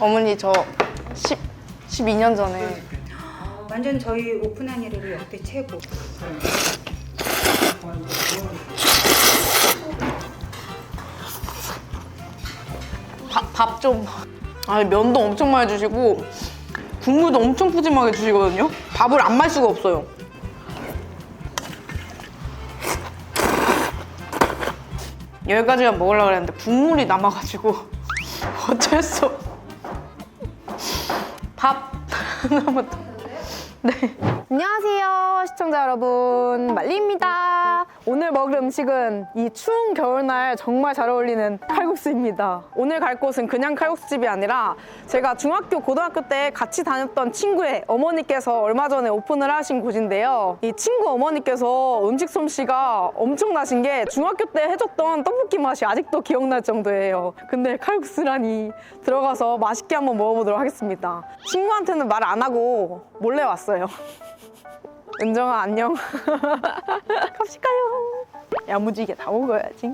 어머니 저 10, 12년 전에 완전 저희 오픈한 이래로 역대 최고. 밥 좀. 아니 면도 엄청 많이 주시고 국물도 엄청 푸짐하게 주시거든요. 밥을 안 말 수가 없어요. 여기까지만 먹으려고 그랬는데 국물이 남아가지고 어쩔 수 없. 밥 더. 네. 안녕하세요 시청자 여러분 말리입니다 오늘 먹을 음식은 이 추운 겨울날 정말 잘 어울리는 칼국수입니다. 오늘 갈 곳은 그냥 칼국수집이 아니라 제가 중학교 고등학교 때 같이 다녔던 친구의 어머니께서 얼마 전에 오픈을 하신 곳인데요. 이 친구 어머니께서 음식 솜씨가 엄청나신 게 중학교 때 해줬던 떡볶이 맛이 아직도 기억날 정도예요. 근데 칼국수라니 들어가서 맛있게 한번 먹어보도록 하겠습니다. 친구한테는 말 안 하고 몰래 왔어요 은정아 안녕. 갑시까요. 야무지게 다 먹어야지.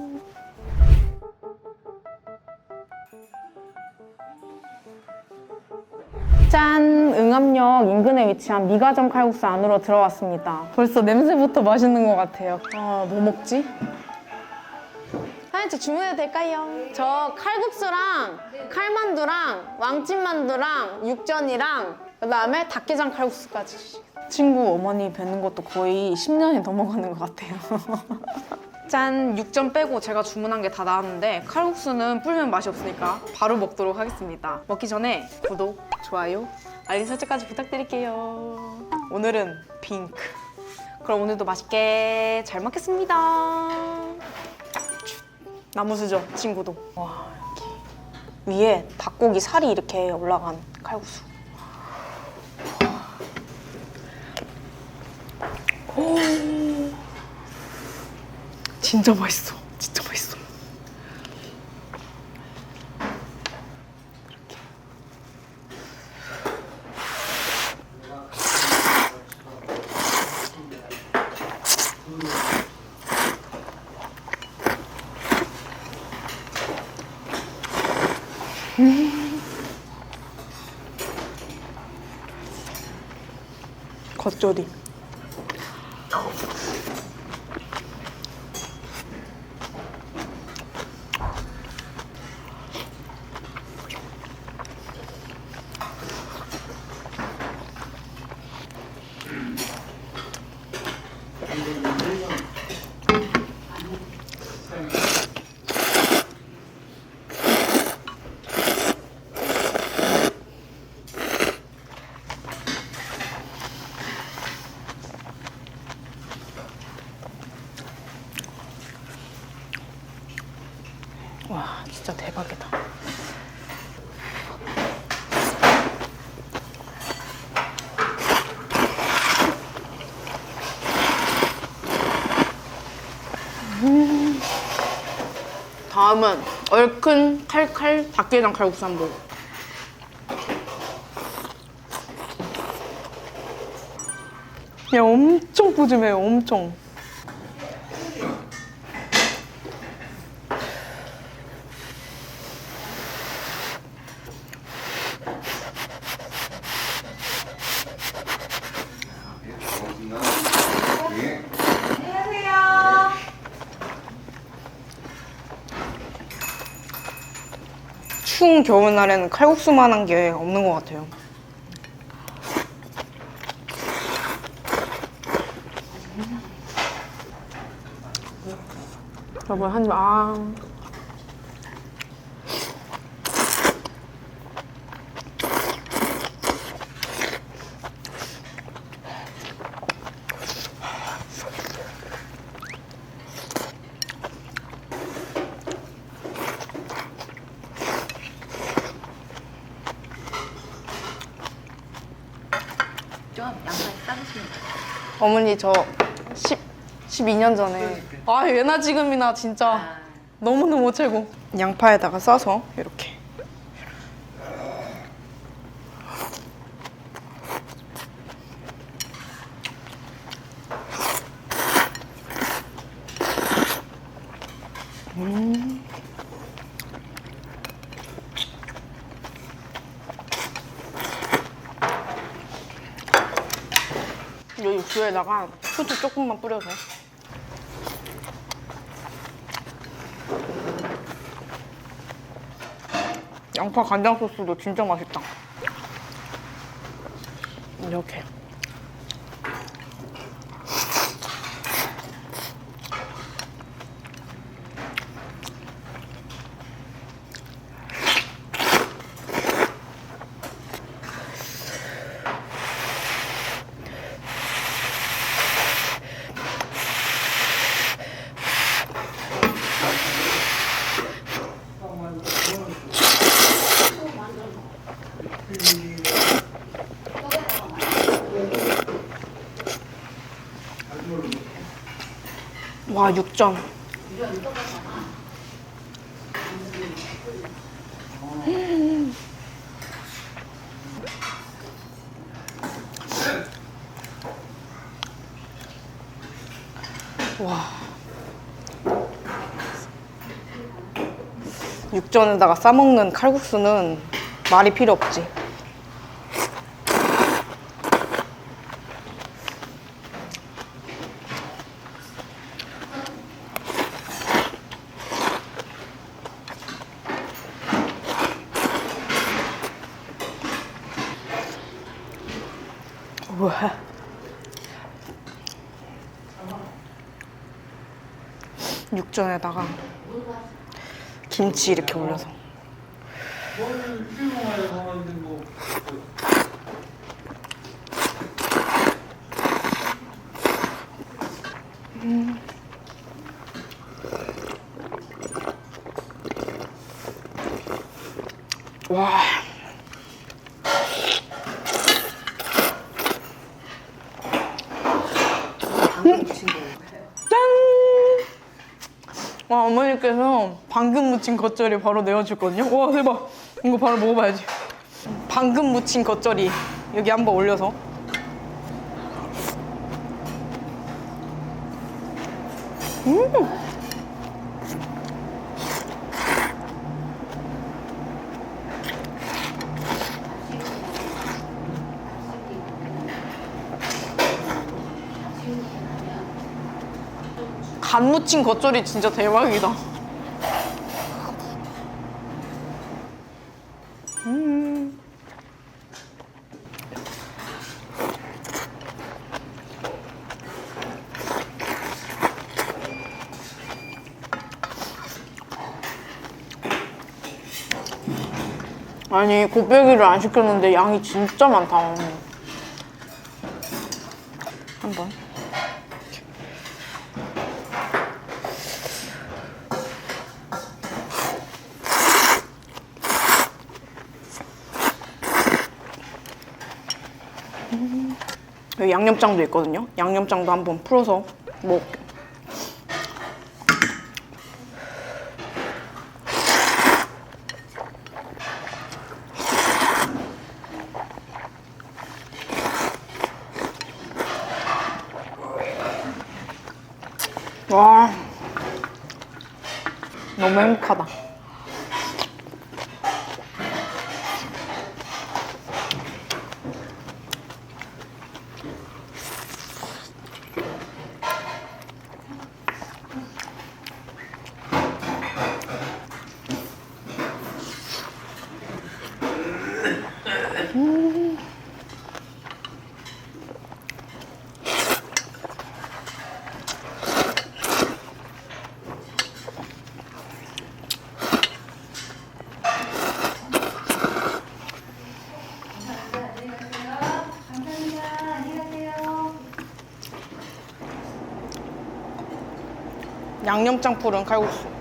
짠! 응암역 인근에 위치한 미가점 칼국수 안으로 들어왔습니다. 벌써 냄새부터 맛있는 것 같아요. 아, 뭐 먹지? 사장님, 주문해도 될까요? 저 칼국수랑 칼만두랑 왕찜만두랑 육전이랑 그다음에 닭게장 칼국수까지 주시겠어요? 친구 어머니 뵙는 것도 거의 10년이 넘어가는 것 같아요. 짠! 6점 빼고 제가 주문한 게 다 나왔는데 칼국수는 불면 맛이 없으니까 바로 먹도록 하겠습니다. 먹기 전에 구독, 좋아요, 알림 설정까지 부탁드릴게요. 오늘은 핑크. 그럼 오늘도 맛있게 잘 먹겠습니다. 나무수저 친구도. 와, 이렇게 위에 닭고기 살이 이렇게 올라간 칼국수. 진짜 맛있어. 진짜 맛있어. 겉절이. 와, 진짜 대박이다. 음. 다음은 얼큰 칼칼 닭게장 칼국수 한번 먹어. 야, 엄청 푸짐해요, 엄청. 추운 겨울날에는 칼국수만한 게 없는 것 같아요. 여러분 한입 아. 좀 양파 싸주시면 돼요. 어머니 저 10, 12년 전에. 아 예나 지금이나 진짜 너무너무 최고. 양파에다가 싸서 이렇게 이 육수에다가 후추 조금만 뿌려서. 양파 간장 소스도 진짜 맛있다. 이렇게. 와, 6점. 와. 육전에다가 싸먹는 칼국수는 말이 필요 없지. 우와. 육전에다가 김치 이렇게 올려서 음. 와. 와, 어머니께서 방금 무친 겉절이 바로 내어줬거든요. 와, 대박. 이거 바로 먹어봐야지. 방금 무친 겉절이 여기 한번 올려서. 간 무친 겉절이 진짜 대박이다. 음. 아니 곱빼기를 안 시켰는데 양이 진짜 많다. 한번. 양념장도 있거든요. 양념장도 한번 풀어서 먹을게. 와, 너무 행복하다. 양념장 풀은 칼국수.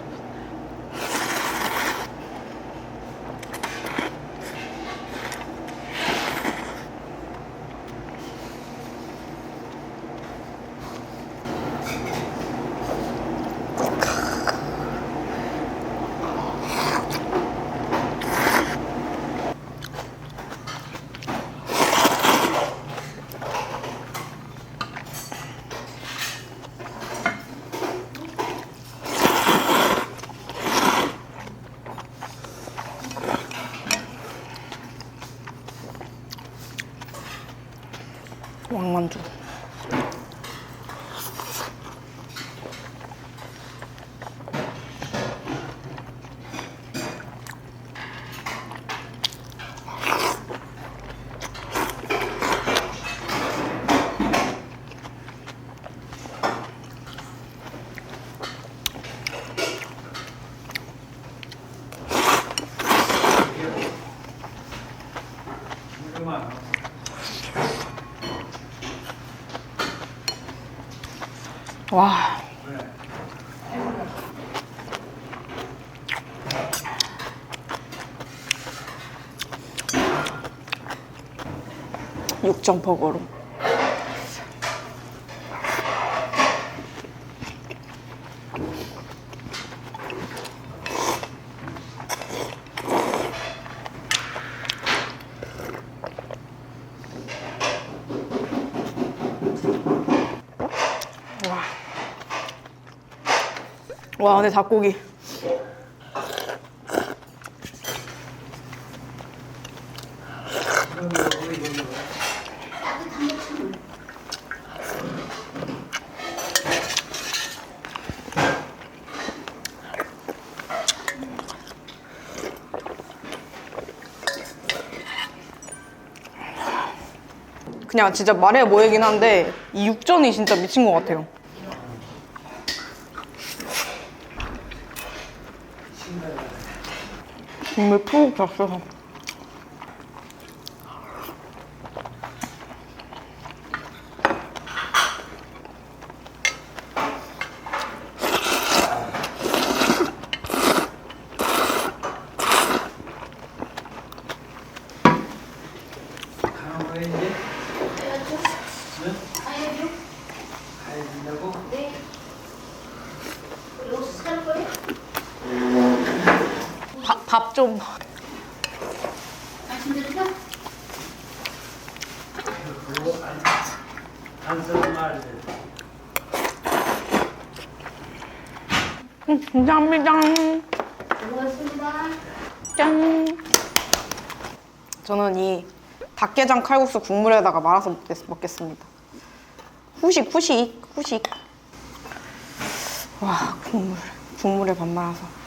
왕만두. 와. 육점버거로. 와, 근데 닭고기. 그냥 진짜 말해 뭐이긴 한데 이 육전이 진짜 미친 것 같아요. 국물 푹 졌어서. 가는 거야 이제? 응? 가야 된다고? 밥, 밥 좀. 말. 감사합니다. 짠. 저는 이 닭게장 칼국수 국물에다가 말아서 먹겠, 먹겠습니다. 후식, 후식, 후식. 와, 국물. 국물에 밥 말아서.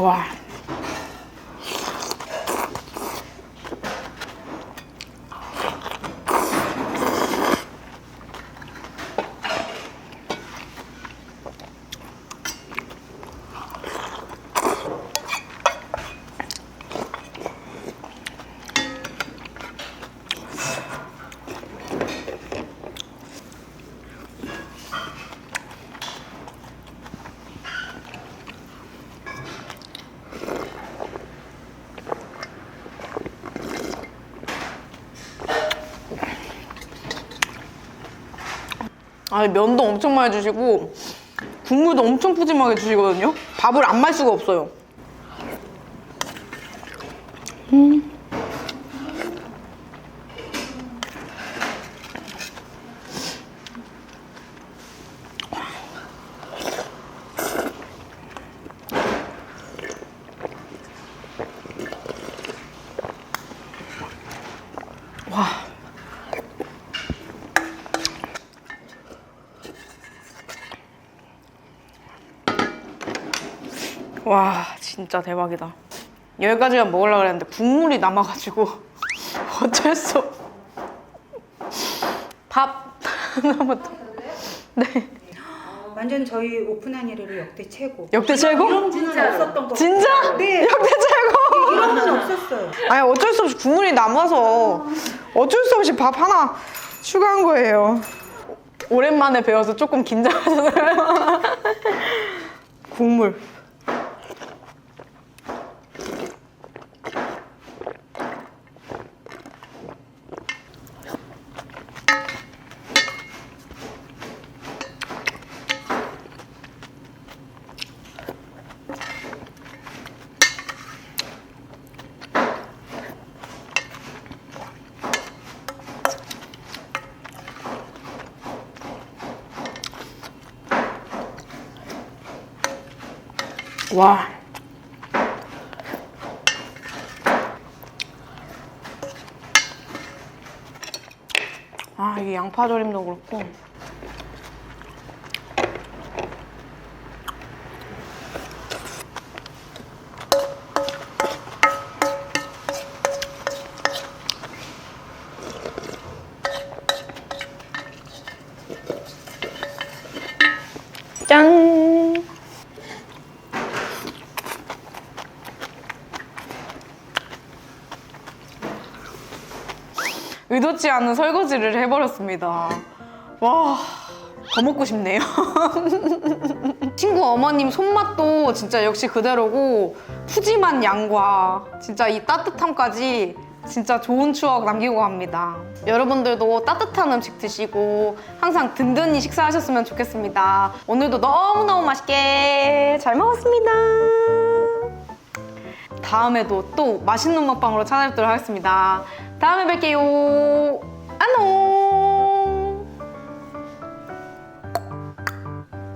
와. 아니 면도 엄청 많이 주시고 국물도 엄청 푸짐하게 주시거든요. 밥을 안 말 수가 없어요. 와. 와 진짜 대박이다 여기까지만 먹으려고 그랬는데 국물이 남아가지고 어쩔 수 없. 밥 하나만 더. 네 완전 저희 오픈한 이래로 역대 최고. 역대 최고? 이런 분은 없었던 거. 진짜? 네. 역대 최고? 이런 분 없었어요. 아니 어쩔 수 없이 국물이 남아서 어쩔 수 없이 밥 하나 추가한 거예요 오랜만에 배워서 조금 긴장하잖아요 국물 와. 아, 이 양파조림도 그렇고. 짠! 의도치 않은 설거지를 해버렸습니다. 와, 더 먹고 싶네요. 친구 어머님 손맛도 진짜 역시 그대로고 푸짐한 양과 진짜 이 따뜻함까지 진짜 좋은 추억 남기고 갑니다. 여러분들도 따뜻한 음식 드시고 항상 든든히 식사하셨으면 좋겠습니다. 오늘도 너무너무 맛있게 잘 먹었습니다. 다음에도 또 맛있는 먹방으로 찾아뵙도록 하겠습니다. 다음에 뵐게요. 안녕.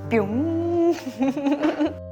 뿅.